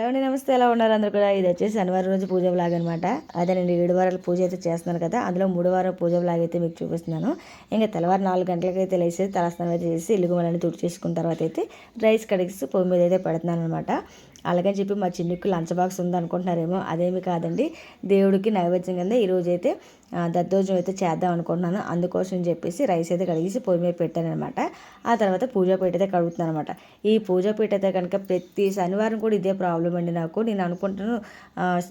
ఏమండి నమస్తే. ఎలా ఉన్నారు అందరూ కూడా? ఇది వచ్చేసి శనివారం రోజు పూజ బ్లాగ్ అనమాట అదే నేను ఏడు వారాలు పూజ అయితే చేస్తున్నాను కదా అందులో మూడు వారం పూజ బ్లాగ్ అయితే మీకు చూపిస్తున్నాను. ఇంకా తెల్లవారు నాలుగు గంటలకు అయితే లేచి తలస్నానం అయితే చేసి ఇల్లు మళ్ళీ తుడి చేసుకున్న తర్వాత అయితే రైస్ కడిగిసి పొయ్యి మీద అయితే పెడుతున్నాను అనమాట అలాగని చెప్పి మా చిన్నుకు లంచ్ బాక్స్ ఉందనుకుంటున్నారేమో అదేమి కాదండి. దేవుడికి నైవేద్యం కింద ఈరోజు అయితే దద్దోజనం అయితే చేద్దాం అనుకుంటున్నాను. అందుకోసం చెప్పేసి రైస్ అయితే కడిగేసి పొయ్యి మీద పెట్టాను అనమాట ఆ తర్వాత పూజాపీఠ అయితే కడుగుతున్నాను అనమాట ఈ పూజాపీఠ అయితే కనుక ప్రతి శనివారం కూడా ఇదే ప్రాబ్లం అండి నాకు. నేను అనుకుంటాను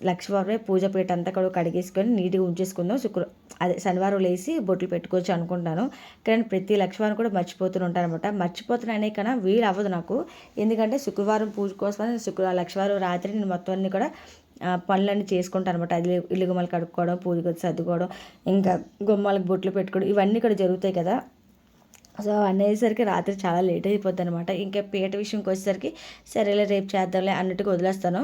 లక్ష్మీవారమే పూజాపీఠ అంతా కూడా కడిగేసుకొని నీట్గా ఉంచేసుకుందాం. శుక్ర అదే శనివారం లేసి బొట్లు పెట్టుకోవచ్చు అనుకుంటాను కానీ ప్రతి లక్ష్మీవారం కూడా మర్చిపోతూ ఉంటాను అనమాట మర్చిపోతున్నానే కన్నా వీలు అవ్వదు నాకు. ఎందుకంటే శుక్రవారం పూజ కోసం శుక్రవారం లక్ష్మీవారం రాత్రి నేను మొత్తం అన్ని కూడా పనులన్నీ చేసుకుంటారు అనమాట అది ఇల్లు గుమ్మలు కడుక్కోవడం పూజ కొద్ది సర్దుకోవడం ఇంకా గుమ్మాలకు బొట్లు పెట్టుకోవడం ఇవన్నీ కూడా జరుగుతాయి కదా. సో అనేసరికి రాత్రి చాలా లేట్ అయిపోద్ది అనమాట ఇంకా పీట విషయంకి వచ్చేసరికి సరేలే రేపు చేద్దాంలే అన్నట్టుగా వదిలేస్తాను.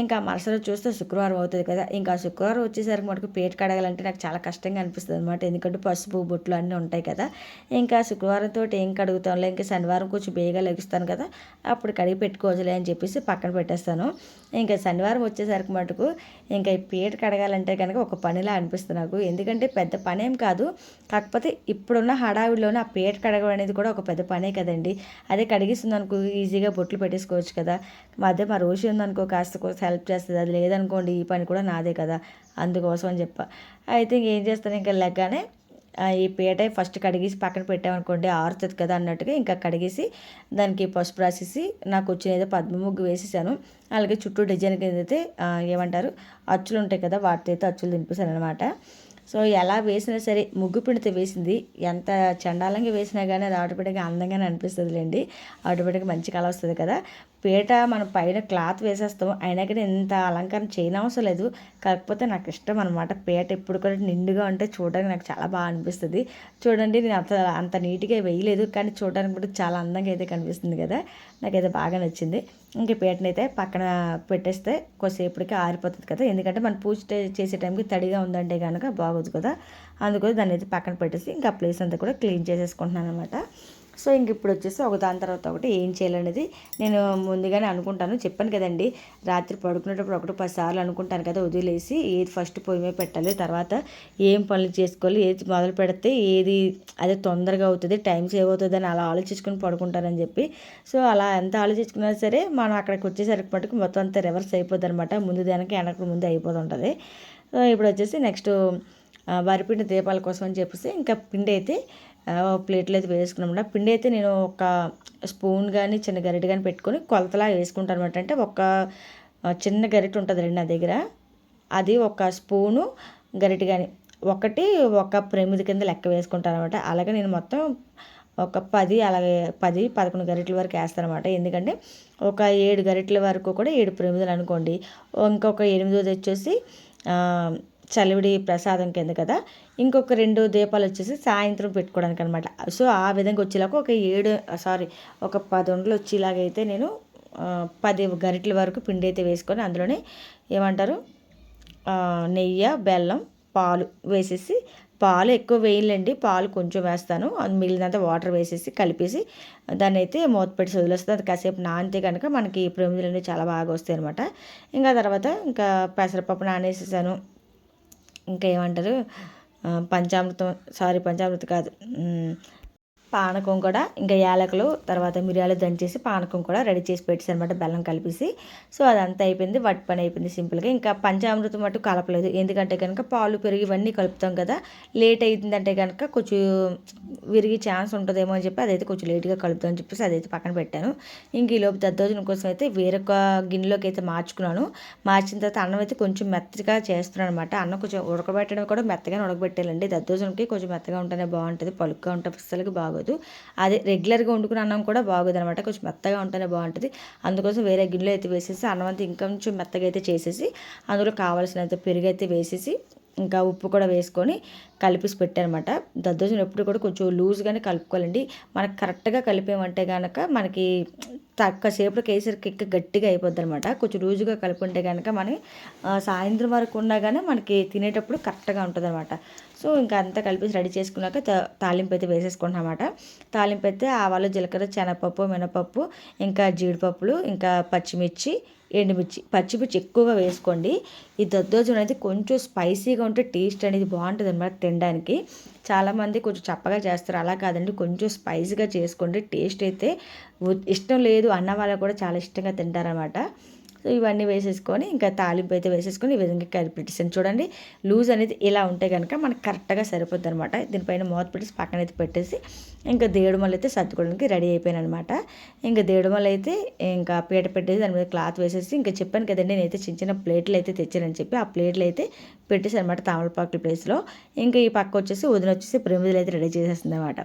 ఇంకా మరుసటి చూస్తే శుక్రవారం అవుతుంది కదా. ఇంకా శుక్రవారం వచ్చేసరికి మనకు పీట కడగాలంటే నాకు చాలా కష్టంగా అనిపిస్తుంది అనమాట ఎందుకంటే పసుపు బొట్లు అన్నీ ఉంటాయి కదా. ఇంకా శుక్రవారంతో ఏం కడుగుతాంలే ఇంకా శనివారం కొంచెం బేగా లెగుస్తాను కదా. అప్పుడు కడిగి పెట్టుకోవచ్చులే అని చెప్పేసి పక్కన పెట్టేస్తాను. ఇంకా శనివారం వచ్చేసరికి మటుకు ఇంకా ఈ పీట కడగాలంటే కనుక ఒక పనిలా అనిపిస్తుంది నాకు. ఎందుకంటే పెద్ద పనేం కాదు. కాకపోతే ఇప్పుడున్న హడావిడిలోనే ఆ పీట కడగ కడగడం అనేది కూడా ఒక పెద్ద పనే కదండి. అదే కడిగిస్తుంది అనుకో ఈజీగా బొట్లు పెట్టేసుకోవచ్చు కదా. అదే మా రోజు ఉందనుకో కాస్త కోసం హెల్ప్ చేస్తుంది. అది లేదనుకోండి ఈ పని కూడా నాదే కదా. అందుకోసం అని చెప్ప. అయితే ఇంకేం చేస్తాను ఇంకా లెగ్గానే ఈ పీట ఫస్ట్ కడిగేసి పక్కన పెట్టామనుకోండి ఆరుతుంది కదా అన్నట్టుగా ఇంకా కడిగేసి దానికి పసుపు రాసేసి నాకు వచ్చిన ఏదో పద్మ ముగ్గు వేసేసాను. అలాగే చుట్టూ డిజైన్ కింద అయితే ఏమంటారు అచ్చులు ఉంటాయి కదా వాటితో అయితే అచ్చులు దింపేశాను అనమాట సో ఎలా వేసినా సరే ముగ్గు పిండితో వేసింది. ఎంత చండాలంగా వేసినా కానీ అది ఆటోమేటిక్గా అందంగానే అనిపిస్తుందిలేండి. ఆటోమేటిక్గా మంచి కళ వస్తుంది కదా. పీట మనం పైన క్లాత్ వేసేస్తాం. అయినా కానీ ఇంత అలంకరణ చేయనవసరం లేదు. కాకపోతే నాకు ఇష్టం అనమాట పీట ఎప్పుడు కూడా నిండుగా ఉంటే చూడడానికి నాకు చాలా బాగా అనిపిస్తుంది. చూడండి నేను అంత అంత నీట్గా వేయలేదు. కానీ చూడడానికి కూడా చాలా అందంగా అయితే కనిపిస్తుంది కదా. నాకైతే బాగా నచ్చింది. ఇంక పీటనైతే పక్కన పెట్టేస్తే కొద్దిసేపటికి ఆరిపోతుంది కదా. ఎందుకంటే మనం పూజ చేసే టైంకి తడిగా ఉందంటే కనుక బాగోదు కదా. అందుకని దాన్ని అయితే పక్కన పెట్టేసి ఇంకా ప్లేస్ అంతా కూడా క్లీన్ చేసేసుకుంటున్నాను అనమాట సో ఇంక ఇప్పుడు వచ్చేసి ఒక దాని తర్వాత ఒకటి ఏం చేయాలనేది నేను ముందుగానే అనుకుంటాను. చెప్పాను కదండి రాత్రి పడుకునేటప్పుడు ఒకటి పది సార్లు అనుకుంటాను కదా వదిలేసి ఏది ఫస్ట్ పొయ్యి మీద పెట్టాలి తర్వాత ఏం పనులు చేసుకోవాలి ఏది మొదలు పెడితే ఏది అదే తొందరగా అవుతుంది టైం సేవ్ అవుతుంది అని అలా ఆలోచించుకొని పడుకుంటానని చెప్పి. సో అలా ఎంత ఆలోచించుకున్నా సరే మనం అక్కడికి వచ్చేసరికి మటుకు మొత్తం అంతా రివర్స్ అయిపోద్ది అనమాట ముందు దానికి వెనక ముందు అయిపోతుంటుంది. ఇప్పుడు వచ్చేసి నెక్స్ట్ వరిపిండి దీపాల కోసం అని చెప్పేసి ఇంకా పిండి అయితే ప్లేట్లు అయితే వేసుకున్నాం పిండి అయితే నేను ఒక స్పూన్ కానీ చిన్న గరిటె కానీ పెట్టుకొని కొలతలా వేసుకుంటాను అనమాట అంటే ఒక చిన్న గరిటె ఉంటుంది రండి నా దగ్గర. అది ఒక స్పూను గరిటె కానీ ఒకటి ఒక ప్రమిది కింద లెక్క వేసుకుంటాను అనమాట అలాగే నేను మొత్తం ఒక పది అలాగే పది పదకొండు గరిటెల వరకు వేస్తాను అనమాట ఎందుకంటే ఒక ఏడు గరిటెల వరకు కూడా ఏడు ప్రమిదలు అనుకోండి. ఇంకొక ఎనిమిదోది వచ్చేసి చలివిడి ప్రసాదం కింద కదా. ఇంకొక రెండు దీపాలు వచ్చేసి సాయంత్రం పెట్టుకోవడానికి అనమాట సో ఆ విధంగా వచ్చేలాగా ఒక ఏడు సారీ ఒక పది వందలు వచ్చేలాగైతే నేను పది గరిటల వరకు పిండి అయితే వేసుకొని అందులోనే ఏమంటారు నెయ్యి బెల్లం పాలు వేసేసి పాలు ఎక్కువ వేయలేండి పాలు కొంచెం వేస్తాను. మిగిలినంత వాటర్ వేసేసి కలిపేసి దాన్ని అయితే మూత పెట్టి వదిలేస్తుంది అది కాసేపు నానితే కనుక మనకి ప్రమిదలు అనేవి చాలా బాగా వస్తాయి అనమాట ఇంకా తర్వాత ఇంకా పెసరపప్పు నానేసేసాను. ఇంకా ఏమంటారు పంచామృతం సారీ పంచామృతం కాదు. పానకం కూడా ఇంకా యాలకులు తర్వాత మిరియాలు దంచేసి పానకం కూడా రెడీ చేసి పెట్టేసి అనమాట బెల్లం కలిపేసి. సో అదంతా అయిపోయింది వట్ పని అయిపోయింది సింపుల్గా. ఇంకా పంచామృతం మటు కలపలేదు. ఎందుకంటే కనుక పాలు పెరిగి ఇవన్నీ కలుపుతాం కదా లేట్ అయిందంటే కనుక కొంచెం విరిగి ఛాన్స్ ఉంటుందేమో అని చెప్పి అదైతే కొంచెం లేట్గా కలుపుతామని చెప్పేసి అదైతే పక్కన పెట్టాను. ఇంక ఈ లోపు దద్దోజనం కోసం అయితే వేరొక గిన్నెలోకి అయితే మార్చుకున్నాను. మార్చిన తర్వాత అన్నం అయితే కొంచెం మెత్తగా చేస్తున్నాను అనమాట అన్నం కొంచెం ఉడకబెట్టడం కూడా మెత్తగానే ఉడకబెట్టాలండి దద్దోజనంకి కొంచెం మెత్తగా ఉంటేనే బాగుంటుంది పలుగ్గా ఉంటే అసలుకి బాగుంటుంది బాగోదు అదే రెగ్యులర్గా వండుకున్న అన్నం కూడా బాగోదు అనమాట కొంచెం మెత్తగా ఉంటేనే బాగుంటుంది. అందుకోసం వేరే గిన్నెలో అయితే వేసేసి అన్నం అంతా ఇంకొంచెం మెత్తగా అయితే చేసేసి అందులో కావాల్సినంత పెరుగు అయితే వేసేసి ఇంకా ఉప్పు కూడా వేసుకొని కలిపేసి పెట్టానమాట దద్దోజనం ఎప్పుడు కూడా కొంచెం లూజ్గానే కలుపుకోవాలండి. మనకు కరెక్ట్గా కలిపేమంటే కనుక మనకి తక్కువ సేపు కేసరికి ఎక్క గట్టిగా అయిపోద్ది అనమాట కొంచెం లూజుగా కలుపుకుంటే కనుక మనం సాయంత్రం వరకు ఉన్నా కానీ మనకి తినేటప్పుడు కరెక్ట్గా ఉంటుంది అనమాట సో ఇంకా అంతా కలిపేసి రెడీ చేసుకున్నాక తాలింపు అయితే వేసేసుకుంటాం అనమాట తాలింపు అయితే ఆవాలు జీలకర్ర శనగపప్పు మినపప్పు ఇంకా జీడిపప్పులు ఇంకా పచ్చిమిర్చి ఎండుమిర్చి పచ్చిమిర్చి ఎక్కువగా వేసుకోండి. ఈ దద్దోజనం అనేది కొంచెం స్పైసీగా ఉంటే టేస్ట్ అనేది బాగుంటుంది అనమాట తినడానికి. చాలామంది కొంచెం చప్పగా చేస్తారు. అలా కాదండి. కొంచెం స్పైసీగా చేసుకోండి. టేస్ట్ అయితే ఇష్టం లేదు. అన్న వాళ్ళకు కూడా చాలా ఇష్టంగా తింటారనమాట సో ఇవన్నీ వేసేసుకొని ఇంకా తాలింపు అయితే వేసేసుకొని ఈ విధంగా కలిపి పెట్టేసాను. చూడండి లూజ్ అనేది ఇలా ఉంటే కనుక మనకు కరెక్ట్గా సరిపోద్ది అనమాట దీనిపైన మూత పెట్టేసి పక్కన అయితే పెట్టేసి ఇంకా దేడుమలు అయితే సర్దుకోవడానికి రెడీ అయిపోయాను అనమాట ఇంకా దేడుమలు అయితే ఇంకా పీట పెట్టేసి దాని మీద క్లాత్ వేసేసి ఇంకా చెప్పాను కదండి నేనైతే చిన్న చిన్న ప్లేట్లు అయితే తెచ్చానని చెప్పి ఆ ప్లేట్లు అయితే పెట్టేసి అనమాట తామలపాకుల ప్లేస్లో. ఇంకా ఈ పక్క వచ్చేసి వదిన వచ్చేసి ప్రమిదులు అయితే రెడీ చేసేస్తుంది అనమాట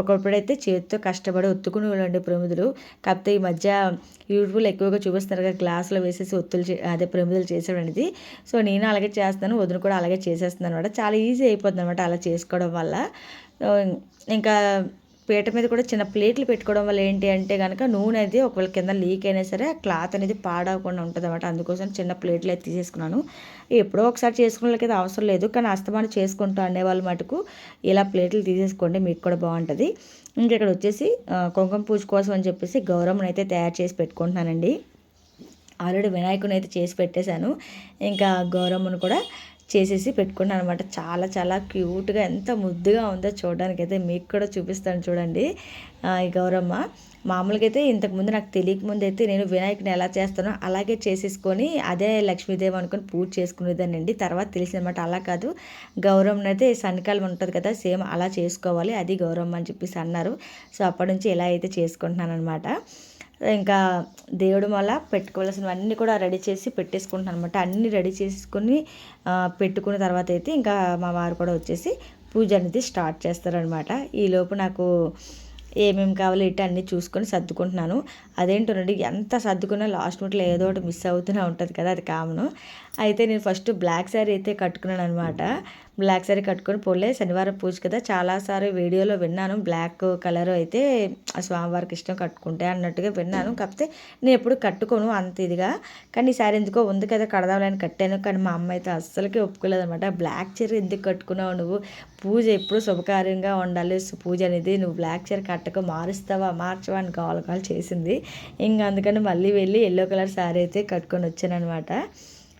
ఒకప్పుడైతే చేతితో కష్టపడి ఒత్తుకుని ఉండండి ప్రమిదులు. కాకపోతే ఈ మధ్య యూట్యూబ్లో ఎక్కువగా చూపిస్తున్నారు కదా గ్లాసులో వేసేసి ఒత్తులు అదే ప్రమిదలు చేసేవాడు అనేది. సో నేను అలాగే చేస్తాను వదిన కూడా అలాగే చేసేస్తాను అనమాట చాలా ఈజీ అయిపోతుంది అనమాట అలా చేసుకోవడం వల్ల. ఇంకా పీట మీద కూడా చిన్న ప్లేట్లు పెట్టుకోవడం వల్ల ఏంటి అంటే కనుక నూనె అది ఒకవేళ కింద లీక్ అయినా సరే ఆ క్లాత్ అనేది పాడవకుండా ఉంటుంది అనమాట అందుకోసం చిన్న ప్లేట్లు అయితే తీసేసుకున్నాను. ఎప్పుడో ఒకసారి చేసుకునే అవసరం లేదు. కానీ అస్తమానం చేసుకుంటూ అనేవాళ్ళు మటుకు ఇలా ప్లేట్లు తీసేసుకోండి మీకు కూడా బాగుంటుంది. ఇంకా ఇక్కడ వచ్చేసి కుంకుమ పూజ కోసం అని చెప్పేసి గౌరమ్మను అయితే తయారు చేసి పెట్టుకుంటున్నానండి. ఆల్రెడీ వినాయకుని అయితే చేసి పెట్టేశాను. ఇంకా గౌరమ్మను కూడా చేసేసి పెట్టుకున్నాను అనమాట. చాలా చాలా క్యూట్గా ఎంత ముద్దుగా ఉందో చూడడానికి అయితే మీకు కూడా చూపిస్తాను చూడండి. ఈ గౌరమ్మ. మామూలుగా అయితే ఇంతకుముందు నాకు తెలియకముందు అయితే నేను వినాయకుని ఎలా చేస్తానో అలాగే చేసేసుకొని అదే లక్ష్మీదేవి అనుకొని పూజ చేసుకునేదానండి తర్వాత తెలిసిందనమాట అలా కాదు. గౌరవం అయితే శనికాలం ఉంటుంది కదా సేమ్ అలా చేసుకోవాలి అది గౌరవం అని చెప్పేసి అన్నారు. సో అప్పటి నుంచి ఎలా అయితే చేసుకుంటున్నాను అనమాట ఇంకా దేవుడు మళ్ళా పెట్టుకోవాల్సినవన్నీ కూడా రెడీ చేసి పెట్టేసుకుంటున్నాను అనమాట అన్నీ రెడీ చేసుకుని పెట్టుకున్న తర్వాత అయితే ఇంకా మా వారు కూడా వచ్చేసి పూజ అనేది స్టార్ట్ చేస్తారనమాట ఈలోపు నాకు ఏమేమి కావాలో ఇటు అన్నీ చూసుకొని సర్దుకుంటున్నాను. అదేంటోనండి ఎంత సర్దుకున్నా లాస్ట్ మినిట్లో ఏదో ఒకటి మిస్ అవుతూనే ఉంటుంది కదా అది కామను. అయితే నేను ఫస్ట్ బ్లాక్ శారీ అయితే కట్టుకున్నాను అనమాట బ్లాక్ సారీ కట్టుకొని పోలే. శనివారం పూజ కదా. చాలాసార్లు వీడియోలో విన్నాను. బ్లాక్ కలర్ అయితే స్వామివారికి ఇష్టం కట్టుకుంటే అన్నట్టుగా విన్నాను. కాకపోతే నేను ఎప్పుడు కట్టుకోను అంత ఇదిగా. కానీ ఈసారి శారీ ఎందుకో ఉంది కదా కడదామని కట్టాను. కానీ మా అమ్మ అయితే అస్సలకి ఒప్పుకోలేదు అనమాట బ్లాక్ చీర ఎందుకు కట్టుకున్నావు నువ్వు? పూజ ఎప్పుడు శుభకార్యంగా ఉండాలి. పూజ అనేది నువ్వు బ్లాక్ చీర కట్టక మారుస్తావా? మార్చవా అని కాల్ కాల్ చేసింది. ఇంకా అందుకని మళ్ళీ వెళ్ళి ఎల్లో కలర్ శారీ అయితే కట్టుకొని వచ్చాను అనమాట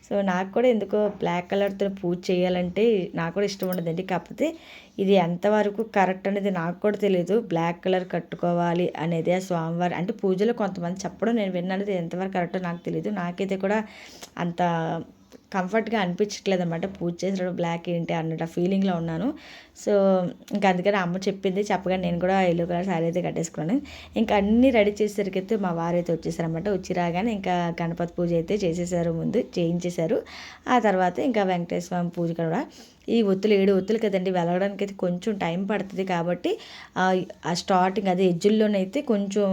సో నాకు కూడా ఎందుకో బ్లాక్ కలర్తో పూజ చేయాలంటే నాకు కూడా ఇష్టం ఉండదండి. కాకపోతే ఇది ఎంతవరకు కరెక్ట్ అనేది నాకు కూడా తెలియదు బ్లాక్ కలర్ కట్టుకోవాలి అనేది ఆ స్వామివారి అంటే పూజలో కొంతమంది చెప్పడం నేను విన్నాను. ఎంతవరకు కరెక్టో నాకు తెలియదు నాకైతే కూడా అంత కంఫర్ట్గా అనిపించట్లేదు అనమాట పూజ చేసినప్పుడు బ్లాక్ ఏంటి అన్నట్టు ఫీలింగ్లో ఉన్నాను. సో ఇంకా అందుకని అమ్మ చెప్పింది చెప్పగా నేను కూడా ఎల్లో కలర్ శారీ అయితే కట్టేసుకున్నాను. ఇంకా అన్నీ రెడీ చేసేసరికి అయితే మా వారు అయితే వచ్చేసారనమాట వచ్చి రాగానే ఇంకా గణపతి పూజ అయితే చేసేసారు ముందు చేయించేశారు. ఆ తర్వాత ఇంకా వెంకటేశ్వర స్వామి పూజ కూడా. ఈ ఒత్తులు ఏడు ఒత్తులు కదండి వెలగడానికి అయితే కొంచెం టైం పడుతుంది కాబట్టి ఆ స్టార్టింగ్ అదే ఎజ్జుల్లోనైతే కొంచెం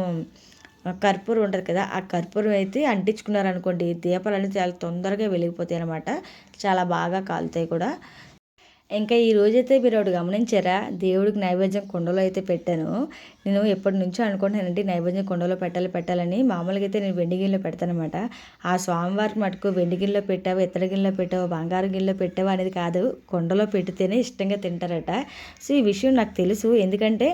కర్పూరం ఉంటుంది కదా ఆ కర్పూరం అయితే అంటించుకున్నారనుకోండి దీపాలు అనేది చాలా తొందరగా వెలిగిపోతాయి అనమాట చాలా బాగా కాలుతాయి కూడా. ఇంకా ఈ రోజైతే మీరు అప్పుడు గమనించారా? దేవుడికి నైవేద్యం కుండలో అయితే పెట్టాను. నేను ఎప్పటి నుంచో అనుకుంటానండి నైవేద్యం కుండలో పెట్టాలి పెట్టాలని. మామూలుగా అయితే నేను వెండి గిన్నెలో పెడతానమాట ఆ స్వామివారికి మటుకు వెండి గిన్నెలో పెట్టావు ఇత్తడి గిన్నెలో పెట్టావు బంగారు గిన్నెలో పెట్టావు అనేది కాదు. కుండలో పెడితేనే ఇష్టంగా తింటారట. సో ఈ విషయం నాకు తెలుసు. ఎందుకంటే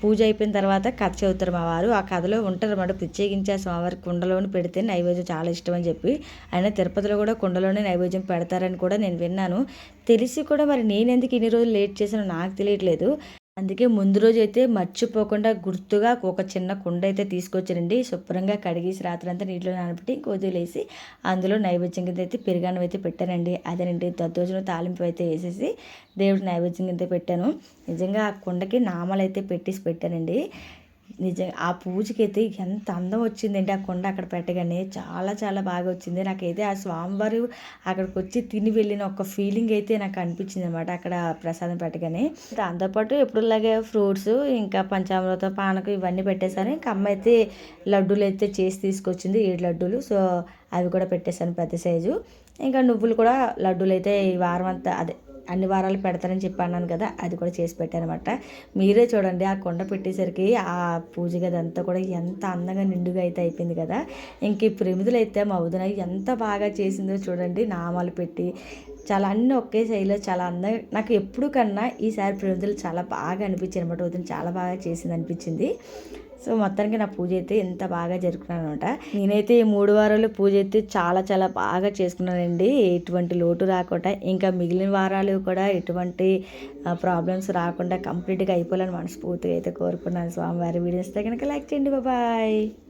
పూజ అయిపోయిన తర్వాత కథ చదువుతారు మా వారు. ఆ కథలో ఉంటారు అన్నమాట ప్రత్యేకించి ఆ స్వామివారికి కుండలోని పెడితే నైవేద్యం చాలా ఇష్టం అని చెప్పి. ఆయన తిరుపతిలో కూడా కుండలోనే నైవేద్యం పెడతారని కూడా నేను విన్నాను. తెలిసి కూడా మరి నేను ఎందుకు ఇన్ని రోజులు లేట్ చేశానో నాకు తెలియట్లేదు. అందుకే ముందు రోజు అయితే మర్చిపోకుండా గుర్తుగా ఒక చిన్న కుండ అయితే తీసుకొచ్చానండి. శుభ్రంగా కడిగేసి రాత్రంతా నీటిలో నానబెట్టి వదిలేసి అందులో నైవేద్యం కింద అయితే పెరుగానం అయితే పెట్టానండి. అదేనండి దద్దోజనం తాలింపు అయితే వేసేసి దేవుడి నైవేద్యం కింద పెట్టాను. నిజంగా ఆ కుండకి నామాలు అయితే పెట్టేసి పెట్టానండి. నిజంగా ఆ పూజకైతే ఎంత అందం వచ్చిందంటే ఆ కొండ అక్కడ పెట్టగానే చాలా చాలా బాగా వచ్చింది. నాకైతే ఆ స్వామివారు అక్కడికి వచ్చి తిని వెళ్ళిన ఒక ఫీలింగ్ అయితే నాకు అనిపించింది అనమాట అక్కడ ప్రసాదం పెట్టగానే. దాంతోపాటు ఎప్పుడులాగే ఫ్రూట్స్ ఇంకా పంచామృత పానకం ఇవన్నీ పెట్టేశాను ఇంకా అమ్మ అయితే లడ్డూలు అయితే చేసి తీసుకొచ్చింది ఏడు లడ్డూలు. సో అవి కూడా పెట్టేశాను పెద్ద సైజు. ఇంకా నువ్వులు కూడా లడ్డూలు అయితే ఈ వారం అంతా అదే అన్ని వారాలు పెడతానని చెప్పి అన్నాను కదా అది కూడా చేసి పెట్టానమాట. మీరే చూడండి ఆ కొండ పెట్టేసరికి ఆ పూజ గది అంతా కూడా ఎంత అందంగా నిండుగా అయితే అయిపోయింది కదా. ఇంక ఈ ప్రమిదులు అయితే మా వదిన ఎంత బాగా చేసిందో చూడండి నామాలు పెట్టి చాలా అన్నీ ఒకే శైలిలో చాలా అందంగా నాకు ఎప్పుడు కన్నా ఈసారి ప్రజలు చాలా బాగా అనిపించింది అనమాట వదిన చాలా బాగా చేసింది అనిపించింది. సో మొత్తానికి నా పూజ అయితే ఎంత బాగా జరుపుకున్నాను అనమాట నేనైతే ఈ మూడు వారాలు పూజ అయితే చాలా చాలా బాగా చేసుకున్నానండి. ఎటువంటి లోటు రాకుండా ఇంకా మిగిలిన వారాలు కూడా ఎటువంటి ప్రాబ్లమ్స్ రాకుండా కంప్లీట్గా అయిపోవాలని మనస్ఫూర్తిగా అయితే కోరుకున్నాను. స్వామివారి వీడియోస్ కనుక లైక్ చేయండి. బాబాయ్